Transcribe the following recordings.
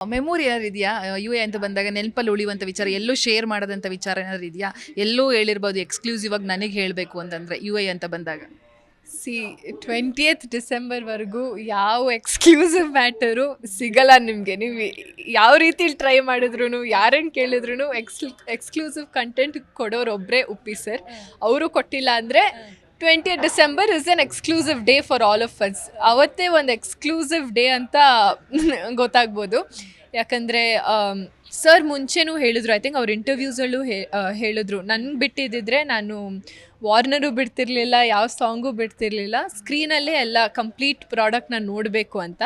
Memory ಏನಾದ್ರು ಇದೆಯಾ? U A ಅಂತ ಬಂದಾಗ ನೆನಪಲ್ಲಿ ಉಳಿಯುವಂಥ ವಿಚಾರ ಎಲ್ಲೂ ಶೇರ್ ಮಾಡದಂಥ ವಿಚಾರ ಏನಾದ್ರು ಇದೆಯಾ? ಎಲ್ಲೂ ಹೇಳಿರ್ಬೋದು ಎಕ್ಸ್ಕ್ಲೂಸಿವ್ ಆಗಿ ನನಗೆ ಹೇಳಬೇಕು ಅಂತಂದರೆ ಯು ಎ ಅಂತ ಬಂದಾಗ. ಸಿ ಟ್ವೆಂಟಿಯತ್ ಡಿಸೆಂಬರ್ವರೆಗೂ ಯಾವ ಎಕ್ಸ್ಕ್ಲೂಸಿವ್ ಮ್ಯಾಟರು ಸಿಗಲ್ಲ ನಿಮಗೆ. ನೀವು ಯಾವ ರೀತಿಲಿ ಟ್ರೈ ಮಾಡಿದ್ರು ಯಾರನ್ನು ಕೇಳಿದ್ರು ಎಕ್ಸ್ ಎಕ್ಸ್ಕ್ಲೂಸಿವ್ ಕಂಟೆಂಟ್ ಕೊಡೋರೊಬ್ಬರೇ ಉಪ್ಪಿ ಸರ್ ಅವರು ಕೊಟ್ಟಿಲ್ಲ ಅಂದರೆ twenty December is an exclusive day for all of us ಅವತ್ತೇ ಒಂದು ಎಕ್ಸ್ಕ್ಲೂಸಿವ್ ಡೇ ಅಂತ ಗೊತ್ತಾಗ್ಬೋದು. ಯಾಕಂದರೆ ಸರ್ ಮುಂಚೆನೂ ಹೇಳಿದ್ರು ಐ ಥಿಂಕ್ ಅವ್ರ ಇಂಟರ್ವ್ಯೂಸಲ್ಲೂ ಹೇಳಿದ್ರು. ನನಗೆ ಬಿಟ್ಟಿದ್ದಿದ್ರೆ ನಾನು ವಾರ್ನರು ಬಿಡ್ತಿರ್ಲಿಲ್ಲ, ಯಾವ ಸಾಂಗು ಬಿಡ್ತಿರ್ಲಿಲ್ಲ. ಸ್ಕ್ರೀನಲ್ಲೇ ಎಲ್ಲ ಕಂಪ್ಲೀಟ್ ಪ್ರಾಡಕ್ಟ್ನ ನೋಡಬೇಕು ಅಂತ.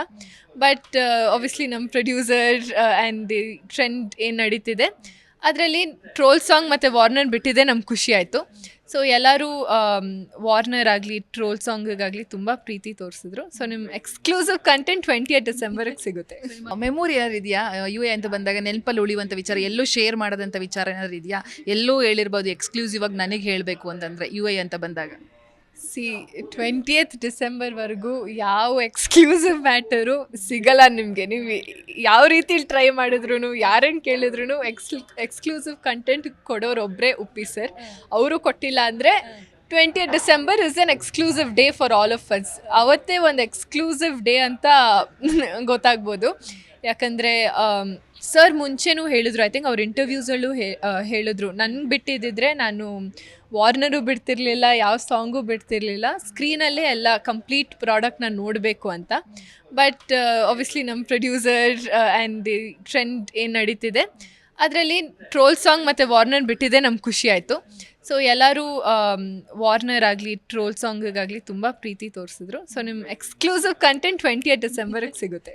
ಬಟ್ ಒಬ್ವಿಯಸ್ಲಿ ನಮ್ಮ ಪ್ರೊಡ್ಯೂಸರ್ ಆ್ಯಂಡ್ ಟ್ರೆಂಡ್ ಏನು ನಡೀತಿದೆ? ಅದರಲ್ಲಿ ಟ್ರೋಲ್ ಸಾಂಗ್ ಮತ್ತು ವಾರ್ನರ್ ಬಿಟ್ಟಿದೆ ನಮ್ಗೆ ಖುಷಿ ಆಯಿತು. ಸೊ ಎಲ್ಲರೂ ವಾರ್ನರ್ ಆಗಲಿ ಟ್ರೋಲ್ ಸಾಂಗಿಗಾಗಲಿ ತುಂಬ ಪ್ರೀತಿ ತೋರಿಸಿದ್ರು. ಸೊ ನಿಮ್ಮ ಎಕ್ಸ್ಕ್ಲೂಸಿವ್ ಕಂಟೆಂಟ್ ಟ್ವೆಂಟಿ ಏಟ್ ಡಿಸೆಂಬರ್ಗೆ ಸಿಗುತ್ತೆ ಮೆಮೊರಿ ಏನಾದ್ರು ಇದೆಯಾ? ಯು ಎ ಅಂತ ಬಂದಾಗ ನೆನಪಲ್ಲಿ ಉಳಿಯುವಂಥ ವಿಚಾರ, ಎಲ್ಲೂ ಶೇರ್ ಮಾಡೋದಂಥ ವಿಚಾರ ಏನಾದ್ರು ಇದೆಯಾ? ಎಲ್ಲೂ ಹೇಳಿರ್ಬೋದು ಎಕ್ಸ್ಕ್ಲೂಸಿವ್ ಆಗಿ ನನಗೆ ಹೇಳಬೇಕು ಅಂತಂದರೆ ಯು ಎ ಅಂತ ಬಂದಾಗ. ಸಿ ಟ್ವೆಂಟಿಯತ್ ಡಿಸೆಂಬರ್ವರೆಗೂ ಯಾವ ಎಕ್ಸ್ಕ್ಲೂಸಿವ್ ಮ್ಯಾಟರು ಸಿಗಲ್ಲ ನಿಮಗೆ. ನೀವು ಯಾವ ರೀತಿಲಿ ಟ್ರೈ ಮಾಡಿದ್ರು ಯಾರನ್ನು ಕೇಳಿದ್ರು ಎಕ್ಸ್ ಎಕ್ಸ್ಕ್ಲೂಸಿವ್ ಕಂಟೆಂಟ್ ಕೊಡೋರೊಬ್ಬರೇ ಉಪ್ಪಿ ಸರ್ ಅವರು ಕೊಟ್ಟಿಲ್ಲ ಅಂದರೆ twenty December is an exclusive day for all of us ಅವತ್ತೇ ಒಂದು ಎಕ್ಸ್ಕ್ಲೂಸಿವ್ ಡೇ ಅಂತ ಗೊತ್ತಾಗ್ಬೋದು. ಯಾಕಂದರೆ ಸರ್ ಮುಂಚೆನೂ ಹೇಳಿದ್ರು. ಐ ಥಿಂಕ್ ಅವ್ರ ಇಂಟರ್ವ್ಯೂಸಲ್ಲೂ ಹೇಳಿದ್ರು. ನನಗೆ ಬಿಟ್ಟಿದ್ದಿದ್ರೆ ನಾನು ವಾರ್ನರು ಬಿಡ್ತಿರ್ಲಿಲ್ಲ, ಯಾವ ಸಾಂಗು ಬಿಡ್ತಿರ್ಲಿಲ್ಲ. ಸ್ಕ್ರೀನಲ್ಲೇ ಎಲ್ಲ ಕಂಪ್ಲೀಟ್ ಪ್ರಾಡಕ್ಟ್ನ ನೋಡಬೇಕು ಅಂತ. ಬಟ್ ಒಬ್ವಿಯಸ್ಲಿ ನಮ್ಮ ಪ್ರೊಡ್ಯೂಸರ್ ಆ್ಯಂಡ್ ದಿ ಟ್ರೆಂಡ್ ಏನು ನಡೀತಿದೆ, ಅದರಲ್ಲಿ ಟ್ರೋಲ್ ಸಾಂಗ್ ಮತ್ತು ವಾರ್ನರ್ ಬಿಟ್ಟಿದೆ ನಮ್ಗೆ ಖುಷಿ ಆಯಿತು. ಸೊ ಎಲ್ಲರೂ ವಾರ್ನರ್ ಆಗಲಿ ಟ್ರೋಲ್ ಸಾಂಗಿಗಾಗಲಿ ತುಂಬ ಪ್ರೀತಿ ತೋರಿಸಿದ್ರು. ಸೊ ನಿಮ್ಮ ಎಕ್ಸ್ಕ್ಲೂಸಿವ್ ಕಂಟೆಂಟ್ ಟ್ವೆಂಟಿ ಏಟ್ ಡಿಸೆಂಬರ್ಗೆ ಸಿಗುತ್ತೆ.